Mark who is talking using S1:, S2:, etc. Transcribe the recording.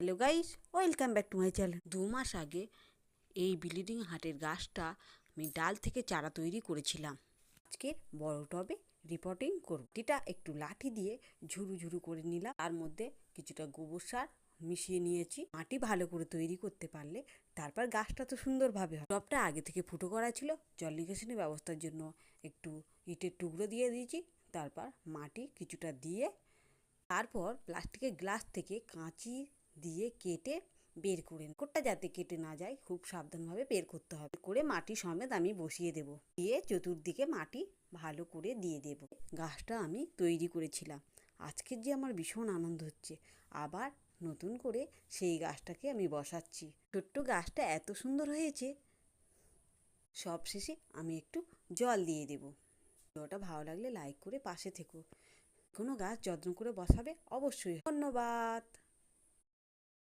S1: Hello guys welcome back to my channel দু মাস আগে এই ব্লিডিং হার্টের গাছটা আমি ডাল থেকে চারা তৈরি করেছিলাম। আজকে বড় টবে রিপোর্টিং করব। এটা একটু লাঠি দিয়ে ঝুরু ঝুরু করে নিলাম। তার মধ্যে কিছুটা গোবর সার মিশিয়ে নিয়েছি। মাটি ভালো করে তৈরি করতে পারলে তারপর গাছটা তো সুন্দরভাবে হয়। টবটা আগে থেকে ফুটো করা ছিল। জল নিকাশনের ব্যবস্থার জন্য একটু ইটের টুকরো দিয়ে দিয়েছি। তারপর মাটি কিছুটা দিয়ে তারপর প্লাস্টিকের গ্লাস থেকে কাঁচি দিয়ে কেটে বের করে। কোটটা যাতে কেটে না যায়, খুব সাবধানভাবে বের করতে হবে। করে মাটি সমেত আমি বসিয়ে দেব। দিয়ে চতুর্দিকে মাটি ভালো করে দিয়ে দেব। গাছটা আমি তৈরি করেছিলাম। আজকের যে আমার ভীষণ আনন্দ হচ্ছে। আবার নতুন করে সেই গাছটাকে আমি বসাচ্ছি। ছোট্ট গাছটা এত সুন্দর হয়েছে। সব শেষে আমি একটু জল দিয়ে দেব। ভিডিওটা ভালো লাগলে লাইক করে পাশে থেকো। কোনো গাছ যত্ন করে বসাবে অবশ্যই। ধন্যবাদ।